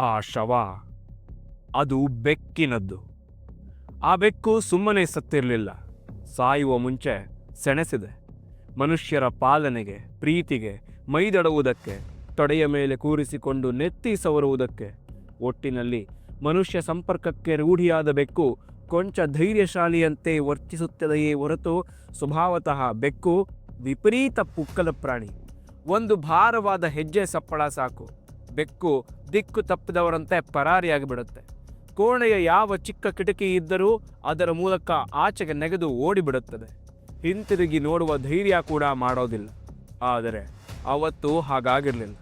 ಆ ಶವ. ಅದು ಬೆಕ್ಕಿನದ್ದು. ಆ ಬೆಕ್ಕು ಸುಮ್ಮನೆ ಸತ್ತಿರಲಿಲ್ಲ. ಸಾಯುವ ಮುಂಚೆ ಸೆಣಸಿದೆ. ಮನುಷ್ಯರ ಪಾಲನೆಗೆ, ಪ್ರೀತಿಗೆ, ಮೈದಡುವುದಕ್ಕೆ, ತೊಡೆಯ ಮೇಲೆ ಕೂರಿಸಿಕೊಂಡು ನೆತ್ತಿ ಸವರುವುದಕ್ಕೆ. ಒಟ್ಟಿನಲ್ಲಿ ಮನುಷ್ಯ ಸಂಪರ್ಕಕ್ಕೆ ರೂಢಿಯಾದ ಬೆಕ್ಕು ಕೊಂಚ ಧೈರ್ಯಶಾಲಿಯಂತೆ ವರ್ತಿಸುತ್ತದೆಯೇ ಹೊರತು ಸ್ವಭಾವತಃ ಬೆಕ್ಕು ವಿಪರೀತ ಪುಕ್ಕಲ ಪ್ರಾಣಿ. ಒಂದು ಭಾರವಾದ ಹೆಜ್ಜೆ ಸಪ್ಪಳ ಸಾಕು. ಬೆಕ್ಕು ದಿಕ್ಕು ತಪ್ಪಿದವರಂತೆ ಪರಾರಿಯಾಗಿಬಿಡುತ್ತೆ. ಕೋಣೆಯ ಯಾವ ಚಿಕ್ಕ ಕಿಟಕಿ ಇದ್ದರೂ ಅದರ ಮೂಲಕ ಆಚೆಗೆ ನೆಗೆದು ಓಡಿಬಿಡುತ್ತದೆ. ಹಿಂತಿರುಗಿ ನೋಡುವ ಧೈರ್ಯ ಕೂಡ ಮಾಡೋದಿಲ್ಲ. ಆದರೆ ಅವತ್ತು ಹಾಗಾಗಿರಲಿಲ್ಲ.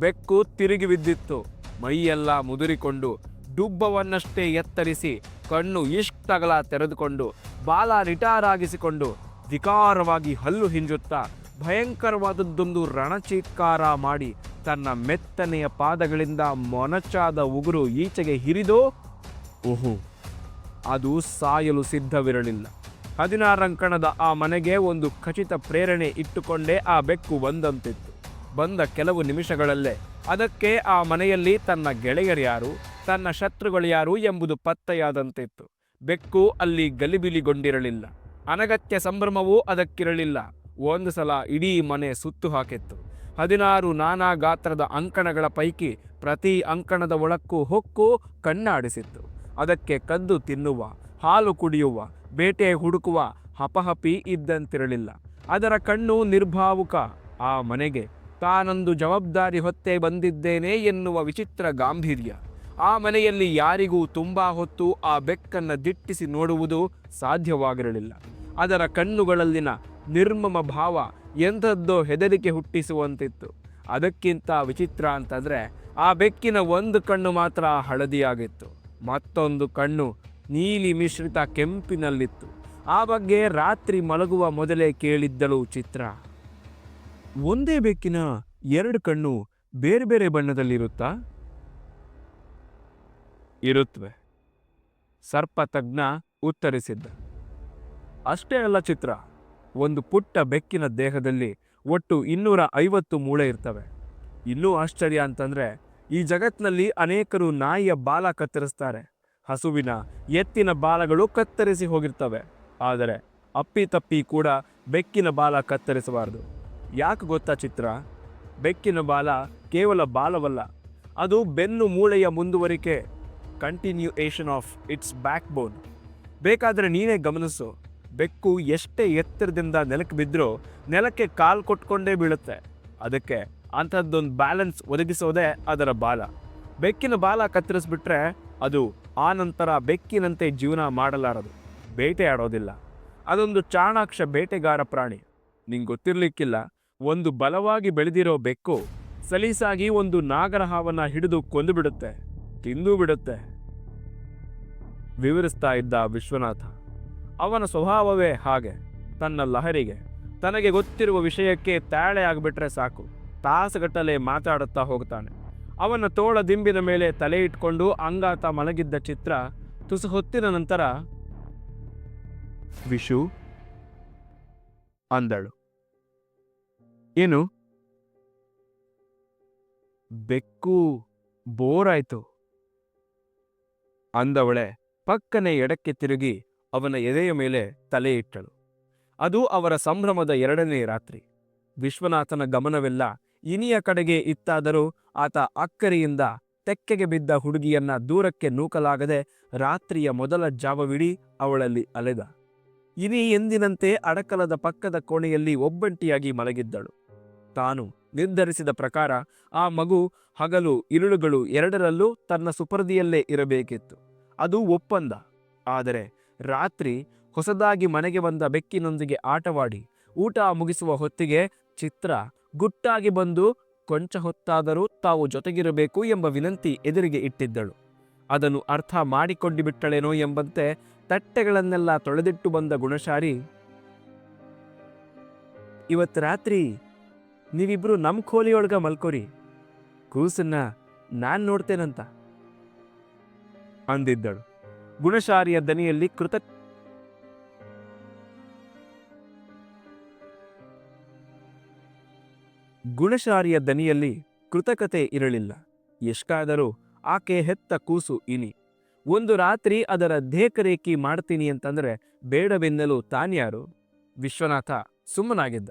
ಬೆಕ್ಕು ತಿರುಗಿ ಬಿದ್ದಿತ್ತು. ಮೈಯೆಲ್ಲ ಮುದುರಿಕೊಂಡು ಡುಬ್ಬವನ್ನಷ್ಟೇ ಎತ್ತರಿಸಿ ಕಣ್ಣು ಇಷ್ಟಗಲ ತೆರೆದುಕೊಂಡು ಬಾಲ ರಿಟಾರಾಗಿಸಿಕೊಂಡು ಧಿಕಾರವಾಗಿ ಹಲ್ಲು ಹಿಂಜುತ್ತಾ ಭಯಂಕರವಾದದ್ದೊಂದು ರಣಚೀತ್ಕಾರ ಮಾಡಿ ತನ್ನ ಮೆತ್ತನೆಯ ಪಾದಗಳಿಂದ ಮೊನಚಾದ ಉಗುರು ಈಚೆಗೆ ಹಿರಿದೋ, ಓಹೋ, ಅದು ಸಾಯಲು ಸಿದ್ಧವಿರಲಿಲ್ಲ. ಹದಿನಾರಂಕಣದ ಆ ಮನೆಗೆ ಒಂದು ಖಚಿತ ಪ್ರೇರಣೆ ಇಟ್ಟುಕೊಂಡೇ ಆ ಬೆಕ್ಕು ಬಂದಂತಿತ್ತು. ಬಂದ ಕೆಲವು ನಿಮಿಷಗಳಲ್ಲೇ ಅದಕ್ಕೆ ಆ ಮನೆಯಲ್ಲಿ ತನ್ನ ಗೆಳೆಯರ್ಯಾರು ತನ್ನ ಶತ್ರುಗಳು ಯಾರು ಎಂಬುದು ಪತ್ತೆಯಾದಂತಿತ್ತು. ಬೆಕ್ಕು ಅಲ್ಲಿ ಗಲಿಬಿಲಿಗೊಂಡಿರಲಿಲ್ಲ. ಅನಗತ್ಯ ಸಂಭ್ರಮವೂ ಅದಕ್ಕಿರಲಿಲ್ಲ. ಒಂದು ಸಲ ಇಡೀ ಮನೆ ಸುತ್ತು ಹಾಕಿತ್ತು. ಹದಿನಾರು ನಾನಾ ಗಾತ್ರದ ಅಂಕಣಗಳ ಪೈಕಿ ಪ್ರತಿ ಅಂಕಣದ ಒಳಕ್ಕೂ ಹೊಕ್ಕು ಕಣ್ಣಾಡಿಸಿತ್ತು. ಅದಕ್ಕೆ ಕದ್ದು ತಿನ್ನುವ, ಹಾಲು ಕುಡಿಯುವ, ಬೇಟೆ ಹುಡುಕುವ ಹಪಹಪಿ ಇದ್ದಂತಿರಲಿಲ್ಲ. ಅದರ ಕಣ್ಣು ನಿರ್ಭಾವುಕ, ಆ ಮನೆಗೆ ತಾನೊಂದು ಜವಾಬ್ದಾರಿ ಹೊತ್ತೇ ಬಂದಿದ್ದೇನೆ ಎನ್ನುವ ವಿಚಿತ್ರ ಗಾಂಭೀರ್ಯ. ಆ ಮನೆಯಲ್ಲಿ ಯಾರಿಗೂ ತುಂಬ ಹೊತ್ತು ಆ ಬೆಕ್ಕನ್ನು ದಿಟ್ಟಿಸಿ ನೋಡುವುದು ಸಾಧ್ಯವಾಗಿರಲಿಲ್ಲ. ಅದರ ಕಣ್ಣುಗಳಲ್ಲಿನ ನಿರ್ಮಮ ಭಾವ ಎಂಥದ್ದೋ ಹೆದರಿಕೆ ಹುಟ್ಟಿಸುವಂತಿತ್ತು. ಅದಕ್ಕಿಂತ ವಿಚಿತ್ರ ಅಂತಂದರೆ ಆ ಬೆಕ್ಕಿನ ಒಂದು ಕಣ್ಣು ಮಾತ್ರ ಹಳದಿಯಾಗಿತ್ತು. ಮತ್ತೊಂದು ಕಣ್ಣು ನೀಲಿ ಮಿಶ್ರಿತ ಕೆಂಪಿನಲ್ಲಿತ್ತು. ಆ ಬಗ್ಗೆ ರಾತ್ರಿ ಮಲಗುವ ಮೊದಲೇ ಕೇಳಿದ್ದಳು ಚಿತ್ರ. ಒಂದೇ ಬೆಕ್ಕಿನ ಎರಡು ಕಣ್ಣು ಬೇರೆ ಬೇರೆ ಬಣ್ಣದಲ್ಲಿರುತ್ತಾ? ಇರುತ್ತವೆ ಸರ್ಪ ತಜ್ಞ ಉತ್ತರಿಸಿದ್ದ. ಅಷ್ಟೇ ಅಲ್ಲ ಚಿತ್ರ. ಒಂದು ಪುಟ್ಟ ಬೆಕ್ಕಿನ ದೇಹದಲ್ಲಿ ಒಟ್ಟು ಇನ್ನೂರ ಐವತ್ತು ಮೂಳೆ ಇರ್ತವೆ. ಇನ್ನೂ ಆಶ್ಚರ್ಯ ಅಂತಂದರೆ, ಈ ಜಗತ್ನಲ್ಲಿ ಅನೇಕರು ನಾಯಿಯ ಬಾಲ ಕತ್ತರಿಸ್ತಾರೆ. ಹಸುವಿನ ಎತ್ತಿನ ಬಾಲಗಳು ಕತ್ತರಿಸಿ ಹೋಗಿರ್ತವೆ. ಆದರೆ ಅಪ್ಪಿತಪ್ಪಿ ಕೂಡ ಬೆಕ್ಕಿನ ಬಾಲ ಕತ್ತರಿಸಬಾರದು. ಯಾಕೆ ಗೊತ್ತಾ ಚಿತ್ರ? ಬೆಕ್ಕಿನ ಬಾಲ ಕೇವಲ ಬಾಲವಲ್ಲ, ಅದು ಬೆನ್ನು ಮೂಳೆಯ ಮುಂದುವರಿಕೆ continuation of its backbone ಬೇಕಾದರೆ ನೀನೇ ಗಮನಿಸು ಬೆಕ್ಕು ಎಷ್ಟೇ ಎತ್ತರದಿಂದ ನೆಲಕ್ಕೆ ಬಿದ್ದರೂ ನೆಲಕ್ಕೆ ಕಾಲು ಕೊಟ್ಕೊಂಡೇ ಬೀಳುತ್ತೆ. ಅದಕ್ಕೆ ಅಂಥದ್ದೊಂದು ಬ್ಯಾಲೆನ್ಸ್ ಒದಗಿಸೋದೇ ಅದರ ಬಾಲ. ಬೆಕ್ಕಿನ ಬಾಲ ಕತ್ತರಿಸ್ಬಿಟ್ರೆ ಅದು ಆ ನಂತರ ಬೆಕ್ಕಿನಂತೆ ಜೀವನ ಮಾಡಲಾರದು. ಬೇಟೆಯಾಡೋದಿಲ್ಲ ಅದೊಂದು ಚಾಣಾಕ್ಷ ಬೇಟೆಗಾರ ಪ್ರಾಣಿ. ನಿಂಗೆ ಗೊತ್ತಿರಲಿಕ್ಕಿಲ್ಲ, ಒಂದು ಬಲವಾಗಿ ಬೆಳೆದಿರೋ ಬೆಕ್ಕು ಸಲೀಸಾಗಿ ಒಂದು ನಾಗರಹಾವನ್ನ ಹಿಡಿದು ಕೊಂದು ಬಿಡುತ್ತೆ ತಿಂದು ಬಿಡುತ್ತೆ. ವಿವರಿಸ್ತಾ ಇದ್ದ ವಿಶ್ವನಾಥ. ಅವನ ಸ್ವಭಾವವೇ ಹಾಗೆ. ತನ್ನ ಲಹರಿಗೆ, ತನಗೆ ಗೊತ್ತಿರುವ ವಿಷಯಕ್ಕೆ ತಾಳೆ ಆಗಿಬಿಟ್ರೆ ಸಾಕು. ತಾಸುಗಟ್ಟಲೆ ಮಾತಾಡುತ್ತಾ ಹೋಗ್ತಾನೆ. ಅವನ ತೋಳ ದಿಂಬಿನ ಮೇಲೆ ತಲೆ ಇಟ್ಕೊಂಡು ಅಂಗಾತ ಮಲಗಿದ್ದ ಚಿತ್ರ ತುಸು ಹೊತ್ತಿನ ನಂತರ ವಿಶು ಅಂದಳು. ಏನು? ಬೆಕ್ಕು ಬೋರಾಯ್ತು. ಅಂದವಳೆ ಪಕ್ಕನೆ ಎಡಕ್ಕೆ ತಿರುಗಿ ಅವನ ಎದೆಯ ಮೇಲೆ ತಲೆ ಇಟ್ಟಳು. ಅದು ಅವರ ಸಂಭ್ರಮದ ಎರಡನೇ ರಾತ್ರಿ. ವಿಶ್ವನಾಥನ ಗಮನವೆಲ್ಲ ಇನಿಯ ಕಡೆಗೆ ಇತ್ತಾದರೂ ಆತ ಅಕ್ಕರಿಯಿಂದ ತೆಕ್ಕೆಗೆ ಬಿದ್ದ ಹುಡುಗಿಯನ್ನ ದೂರಕ್ಕೆ ನೂಕಲಾಗದೆ ರಾತ್ರಿಯ ಮೊದಲ ಜಾವವಿಡೀ ಅವಳಲ್ಲಿ ಅಲೆದ. ಇನಿ ಎಂದಿನಂತೆ ಅಡಕಲದ ಪಕ್ಕದ ಕೋಣೆಯಲ್ಲಿ ಒಬ್ಬಂಟಿಯಾಗಿ ಮಲಗಿದ್ದಳು. ತಾನು ನಿರ್ಧರಿಸಿದ ಪ್ರಕಾರ ಆ ಮಗು, ಹಗಲು, ಇರುಳುಗಳು ಎರಡರಲ್ಲೂ ತನ್ನ ಸುಪರ್ದಿಯಲ್ಲೇ ಇರಬೇಕಿತ್ತು. ಅದು ಒಪ್ಪಂದ. ಆದರೆ ರಾತ್ರಿ ಹೊಸದಾಗಿ ಮನೆಗೆ ಬಂದ ಬೆಕ್ಕಿನೊಂದಿಗೆ ಆಟವಾಡಿ ಊಟ ಮುಗಿಸುವ ಹೊತ್ತಿಗೆ ಚಿತ್ರ ಗುಟ್ಟಾಗಿ ಬಂದು ಕೊಂಚ ಹೊತ್ತಾದರೂ ತಾವು ಜೊತೆಗಿರಬೇಕು ಎಂಬ ವಿನಂತಿ ಎದುರಿಗೆ ಇಟ್ಟಿದ್ದಳು. ಅದನ್ನು ಅರ್ಥ ಮಾಡಿಕೊಂಡು ಬಿಟ್ಟಳೇನೋ ಎಂಬಂತೆ ತಟ್ಟೆಗಳನ್ನೆಲ್ಲ ತೊಳೆದಿಟ್ಟು ಬಂದ ಗುಣಶಾರಿ, ಇವತ್ತು ರಾತ್ರಿ ನೀವಿಬ್ರು ನಮ್ಮ ಖೋಲಿಯೊಳಗ ಮಲ್ಕೋರಿ. ಕೂಸನ್ನ ನಾನು ನೋಡ್ತೇನಂತ. ಅಂದಿದ್ದಳು. ಗುಣಶಾರಿಯ ದನಿಯಲ್ಲಿ ಕೃತ ಗುಣಶಾರಿಯ ದನಿಯಲ್ಲಿ ಕೃತಕತೆ ಇರಲಿಲ್ಲ. ಎಷ್ಟಾದರೂ ಆಕೆ ಹೆತ್ತ ಕೂಸು ಇನಿ. ಒಂದು ರಾತ್ರಿ ಅದರ ದೇಕರೇಕಿ ಮಾಡ್ತೀನಿ ಅಂತಂದ್ರೆ ಬೇಡವೆನ್ನಲು ತಾನ್ಯಾರು? ವಿಶ್ವನಾಥ ಸುಮ್ಮನಾಗಿದ್ದ.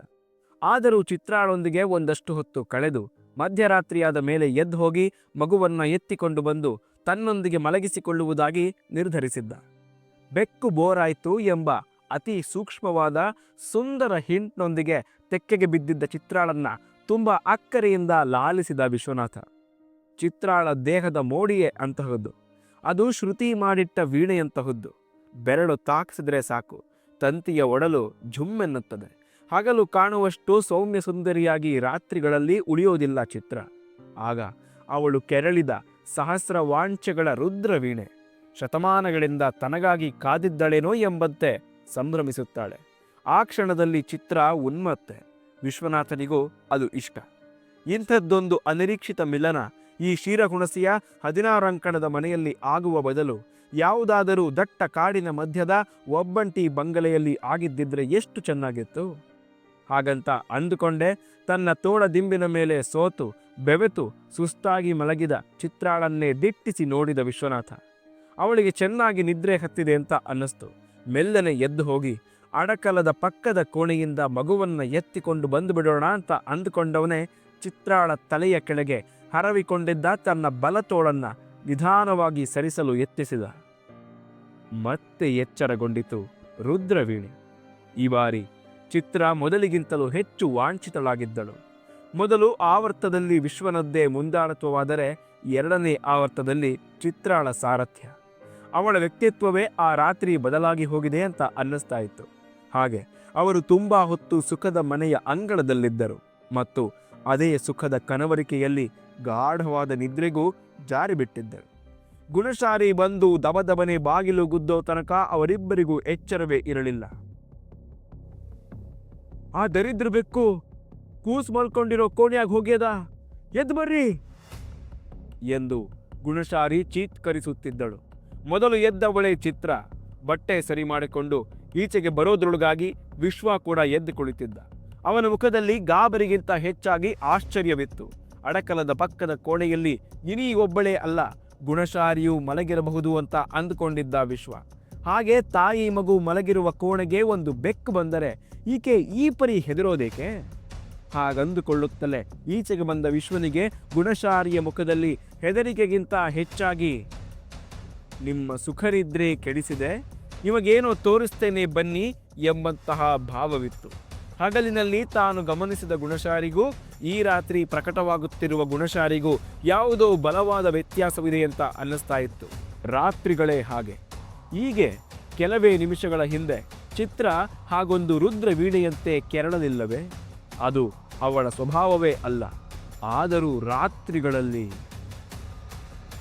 ಆದರೂ ಚಿತ್ರಾಳೊಂದಿಗೆ ಒಂದಷ್ಟು ಹೊತ್ತು ಕಳೆದು ಮಧ್ಯರಾತ್ರಿಯಾದ ಮೇಲೆ ಎದ್ದು ಹೋಗಿ ಮಗುವನ್ನ ಎತ್ತಿಕೊಂಡು ಬಂದು ತನ್ನೊಂದಿಗೆ ಮಲಗಿಸಿಕೊಳ್ಳುವುದಾಗಿ ನಿರ್ಧರಿಸಿದ್ದ. ಬೆಕ್ಕು ಬೋರಾಯಿತು ಎಂಬ ಅತಿ ಸೂಕ್ಷ್ಮವಾದ ಸುಂದರ ಹಿಂಟ್ನೊಂದಿಗೆ ತೆಕ್ಕೆಗೆ ಬಿದ್ದಿದ್ದ ಚಿತ್ರಾಳನ್ನ ತುಂಬ ಅಕ್ಕರೆಯಿಂದ ಲಾಲಿಸಿದ ವಿಶ್ವನಾಥ. ಚಿತ್ರಾಳ ದೇಹದ ಮೋಡಿಯೇ ಅಂತಹದ್ದು. ಅದು ಶ್ರುತಿ ಮಾಡಿಟ್ಟ ವೀಣೆಯಂತಹದ್ದು. ಬೆರಳು ತಾಕಿಸಿದ್ರೆ ಸಾಕು, ತಂತಿಯ ಒಡಲು ಝುಮ್ಮೆನ್ನುತ್ತದೆ ಹಗಲು ಕಾಣುವಷ್ಟು ಸೌಮ್ಯ ಸುಂದರಿಯಾಗಿ ರಾತ್ರಿಗಳಲ್ಲಿ ಉಳಿಯೋದಿಲ್ಲ ಚಿತ್ರ. ಆಗ ಅವಳು ಕೆರಳಿದ ಸಹಸ್ರ ವಾಂಛೆಗಳ ರುದ್ರವೀಣೆ ಶತಮಾನಗಳಿಂದ ತನಗಾಗಿ ಕಾದಿದ್ದಳೇನೋ ಎಂಬಂತೆ ಸಂಭ್ರಮಿಸುತ್ತಾಳೆ. ಆ ಕ್ಷಣದಲ್ಲಿ ಚಿತ್ರ ಉನ್ಮತ್ತೆ. ವಿಶ್ವನಾಥನಿಗೂ ಅದು ಇಷ್ಟ. ಇಂಥದ್ದೊಂದು ಅನಿರೀಕ್ಷಿತ ಮಿಲನ ಈ ಶಿರಹುಣಸಿಯ ಹದಿನಾರು ಅಂಕಣದ ಮನೆಯಲ್ಲಿ ಆಗುವ ಬದಲು ಯಾವುದಾದರೂ ದಟ್ಟ ಕಾಡಿನ ಮಧ್ಯದ ಒಬ್ಬಂಟಿ ಬಂಗಲೆಯಲ್ಲಿ ಆಗಿದ್ದಿದ್ರೆ ಎಷ್ಟು ಚೆನ್ನಾಗಿತ್ತು? ಹಾಗಂತ ಅಂದುಕೊಂಡೆ ತನ್ನ ತೋಳ ದಿಂಬಿನ ಮೇಲೆ ಸೋತು ಬೆವೆತು ಸುಸ್ತಾಗಿ ಮಲಗಿದ ಚಿತ್ರಾಳನ್ನೇ ದಿಟ್ಟಿಸಿ ನೋಡಿದ ವಿಶ್ವನಾಥ. ಅವಳಿಗೆ ಚೆನ್ನಾಗಿ ನಿದ್ರೆ ಹತ್ತಿದೆ ಅಂತ ಅನ್ನಿಸ್ತು. ಮೆಲ್ಲನೆ ಎದ್ದು ಹೋಗಿ ಅಡಕಲದ ಪಕ್ಕದ ಕೋಣೆಯಿಂದ ಮಗುವನ್ನ ಎತ್ತಿಕೊಂಡು ಬಂದು ಬಿಡೋಣ ಅಂತ ಅಂದುಕೊಂಡವನೇ ಚಿತ್ರಾಳ ತಲೆಯ ಕೆಳಗೆ ಹರವಿಕೊಂಡಿದ್ದ ತನ್ನ ಬಲತೋಳನ್ನ ನಿಧಾನವಾಗಿ ಸರಿಸಲು ಯತ್ನಿಸಿದ. ಮತ್ತೆ ಎಚ್ಚರಗೊಂಡಿತು ರುದ್ರವೀಣೆ. ಈ ಬಾರಿ ಚಿತ್ರ ಮೊದಲಿಗಿಂತಲೂ ಹೆಚ್ಚು ವಾಂಛಿತಳಾಗಿದ್ದಳು. ಮೊದಲು ಆವರ್ತದಲ್ಲಿ ವಿಶ್ವನದ್ದೇ ಮುಂದಾಳತ್ವವಾದರೆ ಎರಡನೇ ಆವರ್ತದಲ್ಲಿ ಚಿತ್ರಾಳ ಸಾರಥ್ಯ. ಅವಳ ವ್ಯಕ್ತಿತ್ವವೇ ಆ ರಾತ್ರಿ ಬದಲಾಗಿ ಹೋಗಿದೆ ಅಂತ ಅನ್ನಿಸ್ತಾ ಇತ್ತು. ಹಾಗೆ ಅವರು ತುಂಬಾ ಹೊತ್ತು ಸುಖದ ಮನೆಯ ಅಂಗಳದಲ್ಲಿದ್ದರು ಮತ್ತು ಅದೇ ಸುಖದ ಕನವರಿಕೆಯಲ್ಲಿ ಗಾಢವಾದ ನಿದ್ರೆಗೂ ಜಾರಿಬಿಟ್ಟಿದ್ದರು ಗುಣಶಾರಿ ಬಂದು ದಬದಬನೆ ಬಾಗಿಲು ಗುದ್ದೋ ತನಕ ಅವರಿಬ್ಬರಿಗೂ ಎಚ್ಚರವೇ ಇರಲಿಲ್ಲ. ಆ ದರಿದ್ರ ಬೆಕ್ಕು ಕೂಸ್ ಮಲ್ಕೊಂಡಿರೋ ಕೋಣೆಯಾಗಿ ಹೋಗ್ಯದ. ಎದ್ದು ಬರ್ರಿ. ಎಂದು ಗುಣಶಾರಿ ಚೀತ್ಕರಿಸುತ್ತಿದ್ದಳು. ಮೊದಲು ಎದ್ದವಳೆ ಚಿತ್ರ. ಬಟ್ಟೆ ಸರಿ ಮಾಡಿಕೊಂಡು ಈಚೆಗೆ ಬರೋದ್ರೊಳಗಾಗಿ ವಿಶ್ವ ಕೂಡ ಎದ್ದು ಕುಳಿತಿದ್ದ. ಅವನ ಮುಖದಲ್ಲಿ ಗಾಬರಿಗಿಂತ ಹೆಚ್ಚಾಗಿ ಆಶ್ಚರ್ಯವಿತ್ತು. ಅಡಕಲದ ಪಕ್ಕದ ಕೋಣೆಯಲ್ಲಿ ಇನಿ ಒಬ್ಬಳೇ ಅಲ್ಲ, ಗುಣಶಾರಿಯು ಮಲಗಿರಬಹುದು ಅಂತ ಅಂದುಕೊಂಡಿದ್ದ ವಿಶ್ವ. ಹಾಗೆ ತಾಯಿ ಮಗು ಮಲಗಿರುವ ಕೋಣೆಗೆ ಒಂದು ಬೆಕ್ಕು ಬಂದರೆ ಈಕೆ ಈ ಪರಿ ಹೆದರೋದೇಕೆ? ಹಾಗಂದುಕೊಳ್ಳುತ್ತಲೇ ಈಚೆಗೆ ಬಂದ ವಿಶ್ವನಿಗೆ ಗುಣಶಾರಿಯ ಮುಖದಲ್ಲಿ ಹೆದರಿಕೆಗಿಂತ ಹೆಚ್ಚಾಗಿ, ನಿಮ್ಮ ಸುಖರಿದ್ರೆ ಕೆಡಿಸಿದೆ, ನಿಮಗೇನೋ ತೋರಿಸ್ತೇನೆ ಬನ್ನಿ ಎಂಬಂತಹ ಭಾವವಿತ್ತು. ಹಗಲಿನಲ್ಲಿ ತಾನು ಗಮನಿಸಿದ ಗುಣಶಾರಿಗೂ, ಈ ರಾತ್ರಿ ಪ್ರಕಟವಾಗುತ್ತಿರುವ ಗುಣಶಾರಿಗೂ ಯಾವುದೋ ಬಲವಾದ ವ್ಯತ್ಯಾಸವಿದೆ ಅಂತ ಅನ್ನಿಸ್ತಾ ಇತ್ತು. ರಾತ್ರಿಗಳೇ ಹಾಗೆ. ಹೀಗೆ ಕೆಲವೇ ನಿಮಿಷಗಳ ಹಿಂದೆ ಚಿತ್ರ ಹಾಗೊಂದು ರುದ್ರ ವೀಣೆಯಂತೆ ಕೆರಳಲಿಲ್ಲವೇ? ಅದು ಅವಳ ಸ್ವಭಾವವೇ ಅಲ್ಲ, ಆದರೂ ರಾತ್ರಿಗಳಲ್ಲಿ.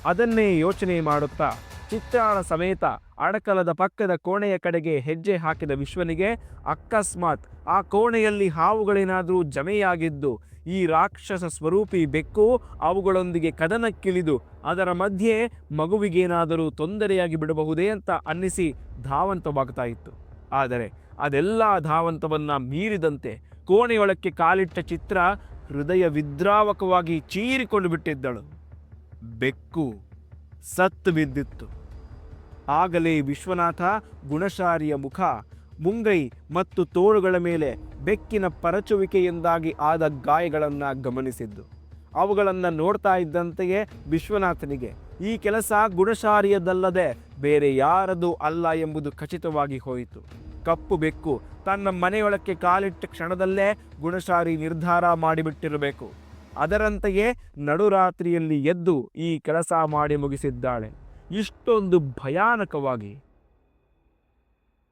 ಅದನ್ನೇ ಯೋಚನೆ ಮಾಡುತ್ತಾ ಚಿತ್ರಾಳ ಸಮೇತ ಅಡಕಲದ ಪಕ್ಕದ ಕೋಣೆಯ ಕಡೆಗೆ ಹೆಜ್ಜೆ ಹಾಕಿದ ವಿಶ್ವನಿಗೆ ಅಕಸ್ಮಾತ್ ಆ ಕೋಣೆಯಲ್ಲಿ ಹಾವುಗಳೇನಾದರೂ ಜಮೆಯಾಗಿದ್ದು ಈ ರಾಕ್ಷಸ ಸ್ವರೂಪಿ ಬೆಕ್ಕು ಅವುಗಳೊಂದಿಗೆ ಕದನಕ್ಕಿಳಿದು ಅದರ ಮಧ್ಯೆ ಮಗುವಿಗೇನಾದರೂ ತೊಂದರೆಯಾಗಿ ಬಿಡಬಹುದೇ ಅಂತ ಅನ್ನಿಸಿ ಧಾವಂತವಾಗ್ತಾ ಇತ್ತು. ಆದರೆ ಅದೆಲ್ಲ ಧಾವಂತವನ್ನು ಮೀರಿದಂತೆ ಕೋಣೆಯೊಳಕ್ಕೆ ಕಾಲಿಟ್ಟ ಚಿತ್ರ ಹೃದಯ ವಿದ್ರಾವಕವಾಗಿ ಚೀರಿಕೊಂಡು ಬಿಟ್ಟಿದ್ದಳು. ಬೆಕ್ಕು ಸತ್ತು ಬಿದ್ದಿತ್ತು. ಆಗಲೇ ವಿಶ್ವನಾಥ ಗುಣಶಾರಿಯ ಮುಖ, ಮುಂಗೈ ಮತ್ತು ತೋಳುಗಳ ಮೇಲೆ ಬೆಕ್ಕಿನ ಪರಚುವಿಕೆಯಿಂದಾಗಿ ಆದ ಗಾಯಗಳನ್ನು ಗಮನಿಸಿದ್ದು. ಅವುಗಳನ್ನು ನೋಡ್ತಾ ಇದ್ದಂತೆಯೇ ವಿಶ್ವನಾಥನಿಗೆ, ಈ ಕೆಲಸ ಗುಣಶಾರಿಯದಲ್ಲದೆ ಬೇರೆ ಯಾರದು ಅಲ್ಲ ಎಂಬುದು ಖಚಿತವಾಗಿ ಹೋಯಿತು. ಕಪ್ಪು ಬೆಕ್ಕು ತನ್ನ ಮನೆಯೊಳಕ್ಕೆ ಕಾಲಿಟ್ಟ ಕ್ಷಣದಲ್ಲೇ ಗುಣಶಾರಿ ನಿರ್ಧಾರ ಮಾಡಿಬಿಟ್ಟಿರಬೇಕು. ಅದರಂತೆಯೇ ನಡುರಾತ್ರಿಯಲ್ಲಿ ಎದ್ದು ಈ ಕೆಲಸ ಮಾಡಿ ಮುಗಿಸಿದ್ದಾಳೆ. ಇಷ್ಟೊಂದು ಭಯಾನಕವಾಗಿ.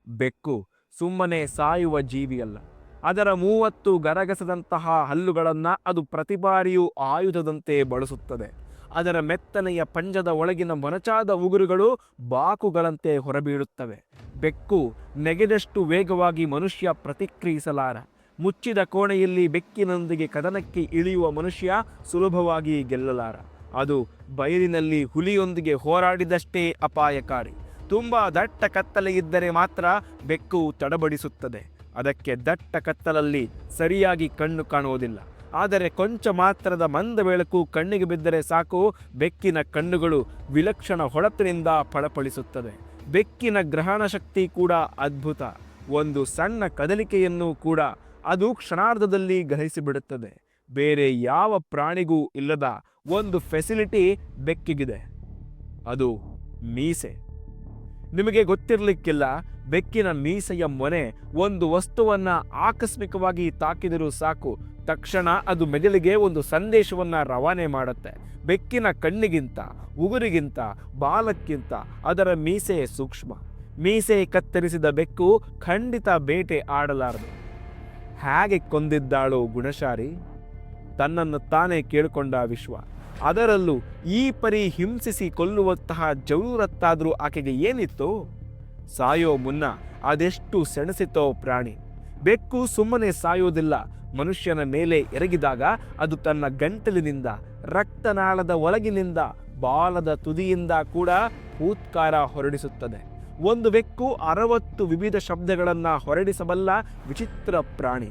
ಬೆಕ್ಕು ಸುಮ್ಮನೆ ಸಾಯುವ ಜೀವಿಯಲ್ಲ. ಅದರ ಮೂವತ್ತು ಗರಗಸದಂತಹ ಹಲ್ಲುಗಳನ್ನು ಅದು ಪ್ರತಿ ಬಾರಿಯೂ ಆಯುಧದಂತೆ ಬಳಸುತ್ತದೆ. ಅದರ ಮೆತ್ತನೆಯ ಪಂಜದ ಒಳಗಿನ ಮೊನಚಾದ ಉಗುರುಗಳು ಬಾಕುಗಳಂತೆ ಹೊರಬೀಳುತ್ತವೆ. ಬೆಕ್ಕು ನೆಗೆದಷ್ಟು ವೇಗವಾಗಿ ಮನುಷ್ಯ ಪ್ರತಿಕ್ರಿಯಿಸಲಾರ. ಮುಚ್ಚಿದ ಕೋಣೆಯಲ್ಲಿ ಬೆಕ್ಕಿನೊಂದಿಗೆ ಕದನಕ್ಕೆ ಇಳಿಯುವ ಮನುಷ್ಯ ಸುಲಭವಾಗಿ ಗೆಲ್ಲಲಾರ. ಅದು ಬಯಲಿನಲ್ಲಿ ಹುಲಿಯೊಂದಿಗೆ ಹೋರಾಡಿದಷ್ಟೇ ಅಪಾಯಕಾರಿ. ತುಂಬ ದಟ್ಟ ಕತ್ತಲೆ ಇದ್ದರೆ ಮಾತ್ರ ಬೆಕ್ಕು ತಡಬಡಿಸುತ್ತದೆ. ಅದಕ್ಕೆ ದಟ್ಟ ಕತ್ತಲಲ್ಲಿ ಸರಿಯಾಗಿ ಕಣ್ಣು ಕಾಣುವುದಿಲ್ಲ. ಆದರೆ ಕೊಂಚ ಮಾತ್ರದ ಮಂದ ಬೆಳಕು ಕಣ್ಣಿಗೆ ಬಿದ್ದರೆ ಸಾಕು, ಬೆಕ್ಕಿನ ಕಣ್ಣುಗಳು ವಿಲಕ್ಷಣ ಹೊಳಪಿನಿಂದ ಫಳಪಳಿಸುತ್ತದೆ ಬೆಕ್ಕಿನ ಗ್ರಹಣ ಶಕ್ತಿ ಕೂಡ ಅದ್ಭುತ. ಒಂದು ಸಣ್ಣ ಕದಲಿಕೆಯನ್ನು ಕೂಡ ಅದು ಕ್ಷಣಾರ್ಧದಲ್ಲಿ ಗ್ರಹಿಸಿಬಿಡುತ್ತದೆ. ಬೇರೆ ಯಾವ ಪ್ರಾಣಿಗೂ ಇಲ್ಲದ ಒಂದು ಫೆಸಿಲಿಟಿ ಬೆಕ್ಕಿಗಿದೆ. ಅದು ಮೀಸೆ. ನಿಮಗೆ ಗೊತ್ತಿರಲಿಕ್ಕಿಲ್ಲ ಬೆಕ್ಕಿನ ಮೀಸೆಯ ಮೊನೆ ಒಂದು ವಸ್ತುವನ್ನ ಆಕಸ್ಮಿಕವಾಗಿ ತಾಕಿದರೂ ಸಾಕು. ತಕ್ಷಣ ಅದು ಮೆದುಳಿಗೆ ಒಂದು ಸಂದೇಶವನ್ನ ರವಾನೆ ಮಾಡುತ್ತೆ. ಬೆಕ್ಕಿನ ಕಣ್ಣಿಗಿಂತ, ಉಗುರಿಗಿಂತ, ಬಾಲಕ್ಕಿಂತ ಅದರ ಮೀಸೆ ಸೂಕ್ಷ್ಮ. ಮೀಸೆ ಕತ್ತರಿಸಿದ ಬೆಕ್ಕು ಖಂಡಿತ ಬೇಟೆ ಆಡಲಾರದು. ಹೇಗೆ ಕೊಂದಿದ್ದಾಳು ಗುಣಶಾರಿ ತನ್ನನ್ನು ತಾನೇ ಕೇಳಿಕೊಂಡ ವಿಶ್ವ. ಅದರಲ್ಲೂ ಈ ಪರಿ ಹಿಂಸಿಸಿ ಕೊಲ್ಲುವಂತಹ ಜರೂರತ್ತಾದರೂ ಆಕೆಗೆ ಏನಿತ್ತು? ಸಾಯೋ ಮುನ್ನ ಅದೆಷ್ಟು ಸೆಣಸಿತೋ ಪ್ರಾಣಿ. ಬೆಕ್ಕು ಸುಮ್ಮನೆ ಸಾಯೋದಿಲ್ಲ. ಮನುಷ್ಯನ ಮೇಲೆ ಎರಗಿದಾಗ ಅದು ತನ್ನ ಗಂಟಲಿನಿಂದ, ರಕ್ತನಾಳದ ಒಳಗಿನಿಂದ, ಬಾಲದ ತುದಿಯಿಂದ ಕೂಡ ಹೂತ್ಕಾರ ಹೊರಡಿಸುತ್ತದೆ. ಒಂದು ಬೆಕ್ಕು ಅರವತ್ತು ವಿವಿಧ ಶಬ್ದಗಳನ್ನು ಹೊರಡಿಸಬಲ್ಲ ವಿಚಿತ್ರ ಪ್ರಾಣಿ.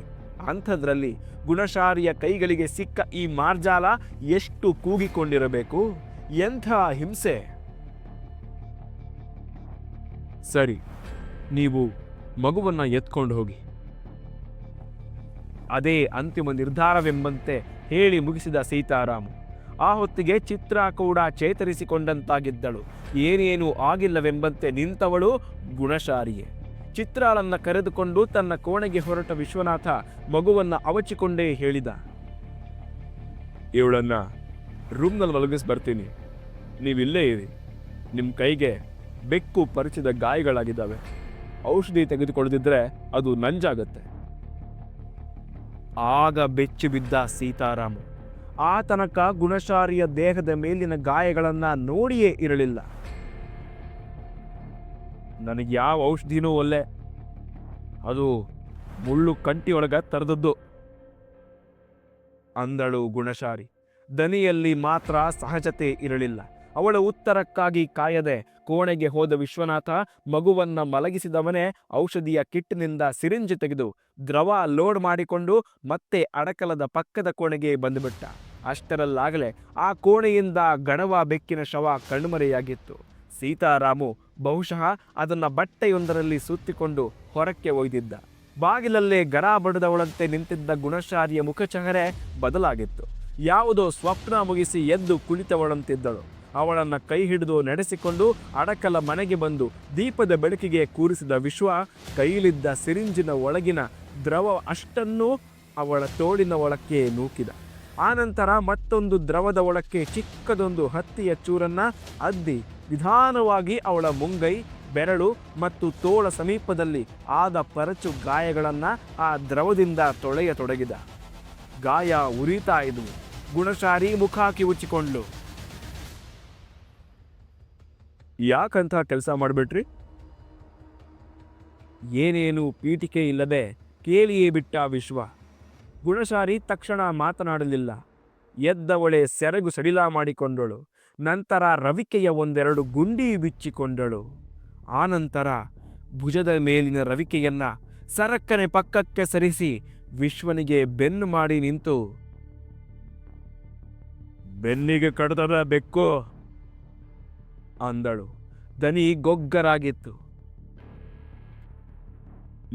ಅಂಥದ್ರಲ್ಲಿ ಗುಣಶಾರಿಯ ಕೈಗಳಿಗೆ ಸಿಕ್ಕ ಈ ಮಾರ್ಜಾಲ ಎಷ್ಟು ಕೂಗಿಕೊಂಡಿರಬೇಕು? ಎಂಥ ಹಿಂಸೆ! ಸರಿ, ನೀವು ಮಗುವನ್ನು ಎತ್ಕೊಂಡು ಹೋಗಿ. ಅದೇ ಅಂತಿಮ ನಿರ್ಧಾರವೆಂಬಂತೆ ಹೇಳಿ ಮುಗಿಸಿದ ಸೀತಾರಾಮ್. ಆ ಹೊತ್ತಿಗೆ ಚಿತ್ರ ಕೂಡ ಚೇತರಿಸಿಕೊಂಡಂತಾಗಿದ್ದಳು. ಏನೇನೂ ಆಗಿಲ್ಲವೆಂಬಂತೆ ನಿಂತವಳು ಗುಣಶಾರಿಯೇ ಚಿತ್ರಾಳನ್ನ ಕರೆದುಕೊಂಡು ತನ್ನ ಕೋಣೆಗೆ ಹೊರಟ ವಿಶ್ವನಾಥ ಮಗುವನ್ನ ಅವಚಿಕೊಂಡೇ ಹೇಳಿದ. ಇವಳನ್ನ ರೂಮ್ನಲ್ಲಿ ಮಲಗಿಸ್ ಬರ್ತೀನಿ. ನೀವಿಲ್ಲೇ ಇರಿ. ನಿಮ್ಮ ಕೈಗೆ ಬೆಕ್ಕು ಪರಿಚಿದ ಗಾಯಗಳಾಗಿದ್ದಾವೆ. ಔಷಧಿ ತೆಗೆದುಕೊಳ್ಳದಿದ್ರೆ ಅದು ನಂಜಾಗತ್ತೆ. ಆಗ ಬೆಚ್ಚಿ ಬಿದ್ದ ಸೀತಾರಾಮ ಆ ತನಕ ಗುಣಶಾರಿಯ ದೇಹದ ಮೇಲಿನ ಗಾಯಗಳನ್ನು ನೋಡಿಯೇ ಇರಲಿಲ್ಲ. ನನಗೆ ಯಾವ ಔಷಧಿನೂ ಒಲ್ಲೆ ಅದು ಮುಳ್ಳು ಕಂಟಿಯೊಳಗ ತರದದ್ದು. ಅಂದಳು ಗುಣಶಾರಿ, ದನಿಯಲ್ಲಿ ಮಾತ್ರ ಸಹಜತೆ ಇರಲಿಲ್ಲ. ಅವಳ ಉತ್ತರಕ್ಕಾಗಿ ಕಾಯದೆ ಕೋಣೆಗೆ ಹೋದ ವಿಶ್ವನಾಥ ಮಗುವನ್ನ ಮಲಗಿಸಿದವನೇ ಔಷಧಿಯ ಕಿಟ್ನಿಂದ ಸಿರಿಂಜ್ ತೆಗೆದು ದ್ರವ ಲೋಡ್ ಮಾಡಿಕೊಂಡು ಮತ್ತೆ ಅಡಕಲದ ಪಕ್ಕದ ಕೋಣೆಗೆ ಬಂದುಬಿಟ್ಟ. ಅಷ್ಟರಲ್ಲಾಗಲೇ ಆ ಕೋಣೆಯಿಂದ ಗಣವ ಬೆಕ್ಕಿನ ಶವ ಕಣ್ಮರೆಯಾಗಿತ್ತು. ಸೀತಾರಾಮು ಬಹುಶಃ ಅದನ್ನು ಬಟ್ಟೆಯೊಂದರಲ್ಲಿ ಸುತ್ತಿಕೊಂಡು ಹೊರಕ್ಕೆ ಒಯ್ದಿದ್ದ. ಬಾಗಿಲಲ್ಲೇ ಗರ ಬಡದವಳಂತೆ ನಿಂತಿದ್ದ ಗುಣಶಾರಿಯ ಮುಖಚಹರೆ ಬದಲಾಗಿತ್ತು. ಯಾವುದೋ ಸ್ವಪ್ನ ಮುಗಿಸಿ ಎದ್ದು ಕುಳಿತವಳಂತಿದ್ದಳು. ಅವಳನ್ನ ಕೈ ಹಿಡಿದು ನಡೆಸಿಕೊಂಡು ಅಡಕಲ ಮನೆಗೆ ಬಂದು ದೀಪದ ಬೆಳಕಿಗೆ ಕೂರಿಸಿದ ವಿಶ್ವ ಕೈಲಿದ್ದ ಸಿರಿಂಜಿನ ಒಳಗಿನ ದ್ರವ ಅಷ್ಟನ್ನೂ ಅವಳ ತೋಳಿನ ಒಳಕ್ಕೆ ನೂಕಿದ. ಆನಂತರ ಮತ್ತೊಂದು ದ್ರವದ ಒಳಕ್ಕೆ ಚಿಕ್ಕದೊಂದು ಹತ್ತಿಯ ಚೂರನ್ನ ಅದ್ದಿ ನಿಧಾನವಾಗಿ ಅವಳ ಮುಂಗೈ, ಬೆರಳು ಮತ್ತು ತೋಳ ಸಮೀಪದಲ್ಲಿ ಆದ ಪರಚು ಗಾಯಗಳನ್ನು ಆ ದ್ರವದಿಂದ ತೊಳೆಯತೊಡಗಿದ ಗಾಯ ಉರಿತಾ ಗುಣಶಾರಿ ಮುಖಾಕಿ ಕಿವುಚಿಕೊಂಡ್ಲು ಯಾಕಂತ ಕೆಲಸ ಮಾಡಿಬಿಟ್ರಿ? ಏನೇನು ಪೀಠಿಕೆ ಇಲ್ಲದೆ ಕೇಳಿಯೇ ಬಿಟ್ಟ ವಿಶ್ವ. ಗುಣಶಾರಿ ತಕ್ಷಣ ಮಾತನಾಡಲಿಲ್ಲ. ಎದ್ದವಳೆ ಸೆರಗು ಸಡಿಲ ಮಾಡಿಕೊಂಡಳು. ನಂತರ ರವಿಕೆಯ ಒಂದೆರಡು ಗುಂಡಿ ಬಿಚ್ಚಿಕೊಂಡಳು. ಆನಂತರ ಭುಜದ ಮೇಲಿನ ರವಿಕೆಯನ್ನು ಸರಕ್ಕನೆ ಪಕ್ಕಕ್ಕೆ ಸರಿಸಿ ವಿಶ್ವನಿಗೆ ಬೆನ್ನು ಮಾಡಿ ನಿಂತು, ಬೆನ್ನಿಗೆ ಕಡದ ಬೆಕ್ಕು? ಅಂದಳು. ದನಿ ಗೊಗ್ಗರಾಗಿತ್ತು.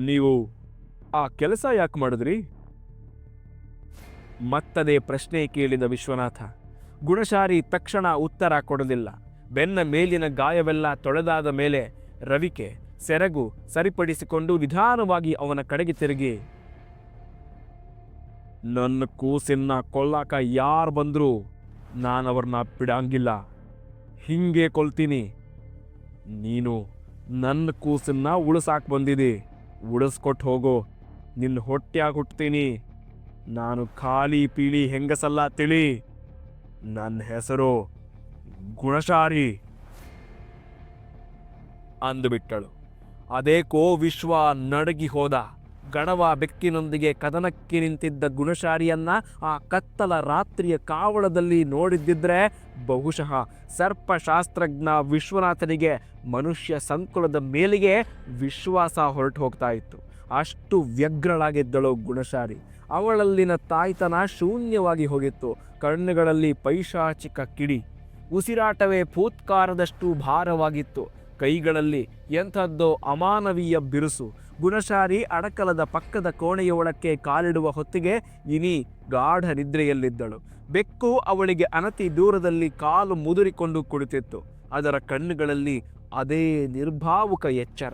ನೀವು ಆ ಕೆಲಸ ಯಾಕೆ ಮಾಡಿದ್ರಿ? ಮತ್ತದೇ ಪ್ರಶ್ನೆ ಕೇಳಿದ ವಿಶ್ವನಾಥ. ಗುಣಶಾರಿ ತಕ್ಷಣ ಉತ್ತರ ಕೊಡಲಿಲ್ಲ. ಬೆನ್ನ ಮೇಲಿನ ಗಾಯವೆಲ್ಲ ತೊಳೆದಾದ ಮೇಲೆ ರವಿಕೆ ಸೆರಗು ಸರಿಪಡಿಸಿಕೊಂಡು ನಿಧಾನವಾಗಿ ಅವನ ಕಡೆಗೆ ತಿರುಗಿ, ನನ್ನ ಕೂಸಿನ ಕೊಲ್ಲಾಕ ಯಾರು ಬಂದರೂ ನಾನು ಅವ್ರನ್ನ ಬಿಡಂಗಿಲ್ಲ ಹಿಂಗೆ ಕೊಲ್ತೀನಿ. ನೀನು ನನ್ನ ಕೂಸನ್ನ ಉಳಿಸಾಕ್ ಬಂದಿದಿ. ಉಳಿಸ್ಕೊಟ್ಟು ಹೋಗು. ನಿನ್ನ ಹೊಟ್ಟ್ಯಾಗ ಹುಟ್ತೀನಿ. ನಾನು ಖಾಲಿ ಪೀಳಿ ಹೆಂಗಸಲ್ಲ ತಿಳಿ. ನನ್ನ ಹೆಸರು ಗುಣಶಾರಿ. ಅಂದುಬಿಟ್ಟಳು. ಅದೇಕೋ ವಿಶ್ವ ನಡಗಿ ಹೋದ. ಗಣವ ಬೆಕ್ಕಿನೊಂದಿಗೆ ಕದನಕ್ಕೆ ನಿಂತಿದ್ದ ಗುಣಶಾರಿಯನ್ನು ಆ ಕತ್ತಲ ರಾತ್ರಿಯ ಕಾವಳದಲ್ಲಿ ನೋಡಿದ್ದಿದ್ರೆ ಬಹುಶಃ ಸರ್ಪಶಾಸ್ತ್ರಜ್ಞ ವಿಶ್ವನಾಥನಿಗೆ ಮನುಷ್ಯ ಸಂಕುಲದ ಮೇಲಿಗೆ ವಿಶ್ವಾಸ ಹೊರಟು ಹೋಗ್ತಾ ಇತ್ತು. ಅಷ್ಟು ವ್ಯಗ್ರಳಾಗಿದ್ದಳು ಗುಣಶಾರಿ ಅವಳಲ್ಲಿನ ತಾಯ್ತನ ಶೂನ್ಯವಾಗಿ ಹೋಗಿತ್ತು. ಕಣ್ಣುಗಳಲ್ಲಿ ಪೈಶಾಚಿಕ ಕಿಡಿ. ಉಸಿರಾಟವೇ ಪೂತ್ಕಾರದಷ್ಟು ಭಾರವಾಗಿತ್ತು. ಕೈಗಳಲ್ಲಿ ಎಂಥದ್ದೋ ಅಮಾನವೀಯ ಬಿರುಸು. ಗುಣಶಾರಿ ಅಡಕಲದ ಪಕ್ಕದ ಕೋಣೆಯ ಒಳಕ್ಕೆ ಕಾಲಿಡುವ ಹೊತ್ತಿಗೆ ಇನಿ ಗಾಢ ನಿದ್ರೆಯಲ್ಲಿದ್ದಳು. ಬೆಕ್ಕು ಅವಳಿಗೆ ಅನತಿ ದೂರದಲ್ಲಿ ಕಾಲು ಮುದುರಿಕೊಂಡು ಕುಳಿತಿತ್ತು. ಅದರ ಕಣ್ಣುಗಳಲ್ಲಿ ಅದೇ ನಿರ್ಭಾವುಕ ಎಚ್ಚರ.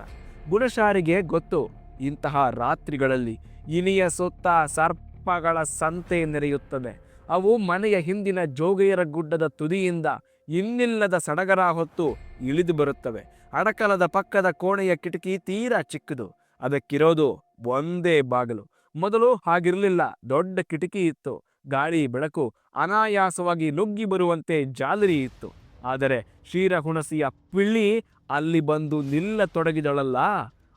ಗುಣಶಾರಿಗೆ ಗೊತ್ತು, ಇಂತಹ ರಾತ್ರಿಗಳಲ್ಲಿ ಇನಿಯ ಸುತ್ತ ಸರ್ಪಗಳ ಸಂತೆ ನೆರೆಯುತ್ತದೆ. ಅವು ಮನೆಯ ಹಿಂದಿನ ಜೋಗೆಯರ ಗುಡ್ಡದ ತುದಿಯಿಂದ ಇನ್ನಿಲ್ಲದ ಸಡಗರ ಹೊತ್ತು ಇಳಿದು ಬರುತ್ತವೆ. ಅಡಕಲದ ಪಕ್ಕದ ಕೋಣೆಯ ಕಿಟಕಿ ತೀರಾ ಚಿಕ್ಕದು. ಅದಕ್ಕಿರೋದು ಒಂದೇ ಬಾಗಿಲು. ಮೊದಲು ಹಾಗಿರಲಿಲ್ಲ. ದೊಡ್ಡ ಕಿಟಕಿ ಇತ್ತು. ಗಾಳಿ, ಬೆಳಕು ಅನಾಯಾಸವಾಗಿ ನುಗ್ಗಿ ಬರುವಂತೆ ಜಾಲರಿ ಇತ್ತು. ಆದರೆ ಕ್ಷೀರಹುಣಸಿಯ ಪಿಳ್ಳಿ ಅಲ್ಲಿ ಬಂದು ನಿಲ್ಲತೊಡಗಿದಳಲ್ಲ.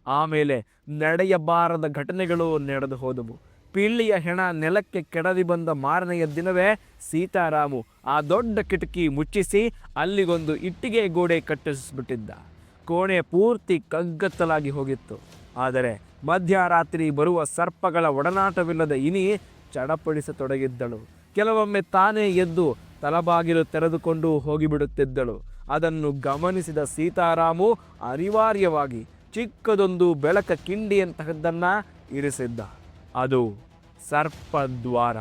ಆಮೇಲೆ ನಡೆಯಬಾರದ ಘಟನೆಗಳು ನಡೆದು ಹೋದವು. ಪಿಳ್ಳಿಯ ಹೆಣ ನೆಲಕ್ಕೆ ಕೆಡದಿ ಬಂದ ಮಾರನೆಯ ದಿನವೇ ಸೀತಾರಾಮು ಆ ದೊಡ್ಡ ಕಿಟಕಿ ಮುಚ್ಚಿಸಿ ಅಲ್ಲಿಗೊಂದು ಇಟ್ಟಿಗೆ ಗೋಡೆ ಕಟ್ಟಿಸಿಬಿಟ್ಟಿದ್ದ. ಕೋಣೆ ಪೂರ್ತಿ ಕಗ್ಗತ್ತಲಾಗಿ ಹೋಗಿತ್ತು. ಆದರೆ ಮಧ್ಯರಾತ್ರಿ ಬರುವ ಸರ್ಪಗಳ ಒಡನಾಟವಿಲ್ಲದ ಇನಿ ಚಡಪಡಿಸತೊಡಗಿದ್ದಳು. ಕೆಲವೊಮ್ಮೆ ತಾನೇ ಎದ್ದು ತಲಬಾಗಿಲು ತೆರೆದುಕೊಂಡು ಹೋಗಿಬಿಡುತ್ತಿದ್ದಳು. ಅದನ್ನು ಗಮನಿಸಿದ ಸೀತಾರಾಮು ಅನಿವಾರ್ಯವಾಗಿ ಚಿಕ್ಕದೊಂದು ಬೆಳಕ ಕಿಂಡಿಯಂತಹದ್ದನ್ನು ಇರಿಸಿದ್ದ. ಅದು ಸರ್ಪದ್ವಾರ.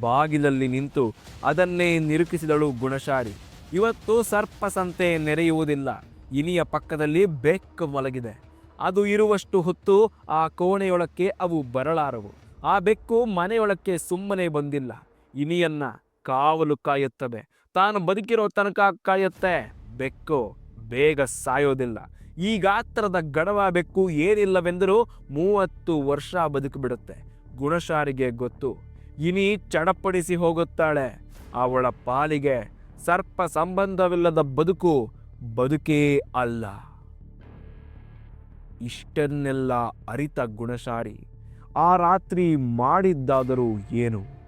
ಬಾಗಿಲಲ್ಲಿ ನಿಂತು ಅದನ್ನೇ ನಿರುಕಿಸಿದಳು ಗುಣಶಾರಿ ಇವತ್ತು ಸರ್ಪ ಸಂತೆ ನೆರೆಯುವುದಿಲ್ಲ. ಇನಿಯ ಪಕ್ಕದಲ್ಲಿ ಬೆಕ್ಕು ಮಲಗಿದೆ. ಅದು ಇರುವಷ್ಟು ಹೊತ್ತು ಆ ಕೋಣೆಯೊಳಕ್ಕೆ ಅವು ಬರಲಾರವು. ಆ ಬೆಕ್ಕು ಮನೆಯೊಳಕ್ಕೆ ಸುಮ್ಮನೆ ಬಂದಿಲ್ಲ. ಇನಿಯನ್ನ ಕಾವಲು ಕಾಯುತ್ತವೆ. ತಾನು ಬದುಕಿರೋ ತನಕ ಕಾಯುತ್ತೆ. ಬೆಕ್ಕು ಬೇಗ ಸಾಯೋದಿಲ್ಲ. ಈ ಗಾತ್ರದ ಗಡವ ಬೆಕ್ಕು ಏನಿಲ್ಲವೆಂದರೂ ಮೂವತ್ತು ವರ್ಷ ಬದುಕಿಬಿಡುತ್ತೆ. ಗುಣಶಾರಿಗೆ ಗೊತ್ತು. ಇನಿ ಚಡಪಡಿಸಿ ಹೋಗುತ್ತಾಳೆ. ಅವಳ ಪಾಲಿಗೆ ಸರ್ಪ ಸಂಬಂಧವಿಲ್ಲದ ಬದುಕು ಬದುಕೇ ಅಲ್ಲ. ಇಷ್ಟನ್ನೆಲ್ಲ ಅರಿತ ಗುಣಶಾರಿ ಆ ರಾತ್ರಿ ಮಾಡಿದ್ದಾದರೂ ಏನು?